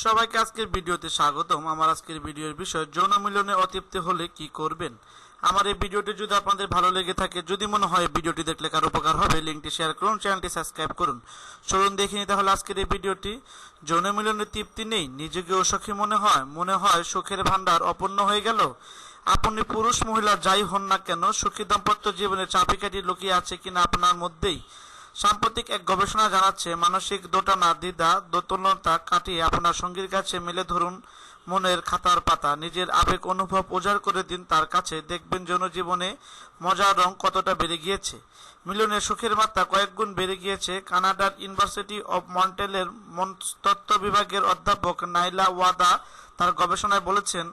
সবাইকে আজকের ভিডিওতে স্বাগতম। আমার আজকের ভিডিওর বিষয় যৌন মিলনে অতৃপ্তি হলে কি করবেন? আমার এই ভিডিওটি যদি আপনাদের ভালো লেগে থাকে, যদি মনে হয় ভিডিওটি দেখলে কার উপকার হবে, লিঙ্কটি শেয়ার করুন, চ্যানেলটি সাবস্ক্রাইব করুন। চলুন দেখে নিতে হলে আজকের এই ভিডিওটি। যৌন মিলনে তৃপ্তি নেই নিজেকে অসুখী মনে হয় মনে হয় সুখের ভান্ডার অপূর্ণ হয়ে গেল। আপনি পুরুষ, মহিলা যাই হন না কেন, সুখী দাম্পত্য জীবনে চাপিকাটি লুকিয়ে আছে কিনা আপনার মধ্যেই। সাম্প্রতিক এক গবেষণা জানাচ্ছে, মানসিক দোটানা, দ্বিধা দোতলতা কাটিয়ে আপনার সঙ্গীর কাছে মেলে ধরুন মনের খাতার পাতা। নিজের আবেগ অনুভব উজাড় করে দিন তার কাছে। দেখবেন জনজীবনে মজার রং কতটা বেড়ে গিয়েছে। মিলনের সুখের মাত্রা কয়েক গুণ বেড়ে গিয়েছে। কানাডার ইউনিভার্সিটি অব মন্টেলের মনস্তত্ত্ব বিভাগের অধ্যাপক নাইলা ওয়াদা তার গবেষণায় বলেছেন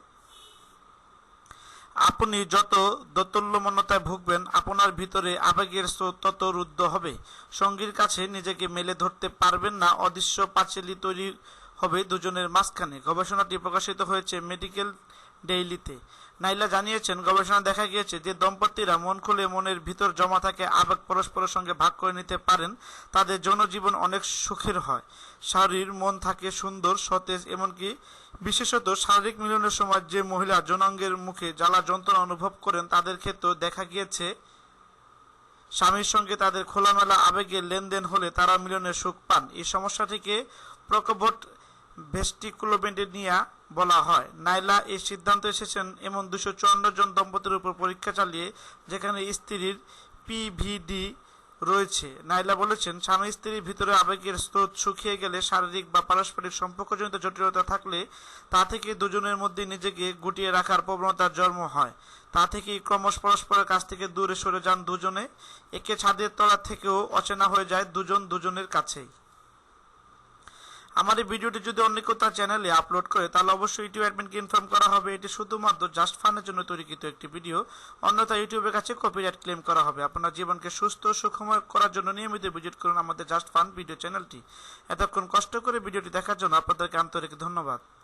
আপনি যত দোতল্যমনতায় ভুগবেন, আপনার ভিতরে আবেগের স্রোত তত রুদ্ধ হবে। সঙ্গীর কাছে নিজেকে মেলে ধরতে পারবেন না, অদৃশ্য পাঁচিলি তৈরি হবে দুজনের মাঝখানে। গবেষণাটি প্রকাশিত হয়েছে মেডিকেল ডেইলিতে নাইলা জানিয়েছেন গবেষণা দেখা গিয়েছে যে দম্পতিরা মন খুলে মনের ভিতর জমা থাকে আবেগ পরস্পরের সঙ্গে ভাগ করে নিতে পারেন, তাদের জনজীবন অনেক সুখের হয়। শরীর মন থাকে সুন্দর, সতেজ, এমনকি বিশেষত শারীরিক মিলনের সময় যে মহিলা যৌনাঙ্গের মুখে জ্বালা যন্ত্রণা অনুভব করেন, তাদের ক্ষেত্রেও দেখা গিয়েছে, স্বামীর সঙ্গে তাদের খোলামেলা আবেগের লেনদেন হলে তারা মিলনের সুখ পান। এই সমস্যাটিকে প্রকবট ভেস্টিকুলোবেন্টেনিয়া বলা হয়। নাইলা এই সিদ্ধান্ত এসেছেন এমন দুশো চুয়ান্ন জন দম্পতির উপর পরীক্ষা চালিয়ে, যেখানে স্ত্রীর পিভিডি রয়েছে। নাইলা বলেছেন, স্বামী স্ত্রীর ভিতরে আবেগের স্রোত শুকিয়ে গেলে শারীরিক বা পারস্পরিক সম্পর্কজনিত জটিলতা থাকলে তা থেকে দুজনের মধ্যে নিজেকে গুটিয়ে রাখার প্রবণতার জন্ম হয়। তা থেকেই ক্রমশ পরস্পরের কাছ থেকে দূরে সরে যান দুজনে। একে ছাদের তলা থেকেও অচেনা হয়ে যায় দুজন দুজনের কাছেই। আমার এই ভিডিওটি যদি অন্য কোথাও চ্যানেলে আপলোড করে, তাহলে অবশ্যই ইউটিউব অ্যাডমিনকে ইনফর্ম করা হবে। এটি শুধুমাত্র জাস্ট ফানের জন্য তৈরিকৃত একটি ভিডিও অন্যথা ইউটিউবের কাছে কপিরাইট ক্লেম করা হবে। আপনার জীবনকে সুস্থ সুখময় করার জন্য নিয়মিত ভিজিট করুন আমাদের জাস্ট ফান ভিডিও চ্যানেলটি এতক্ষণ কষ্ট করে ভিডিওটি দেখার জন্য আপনাদেরকে আন্তরিক ধন্যবাদ।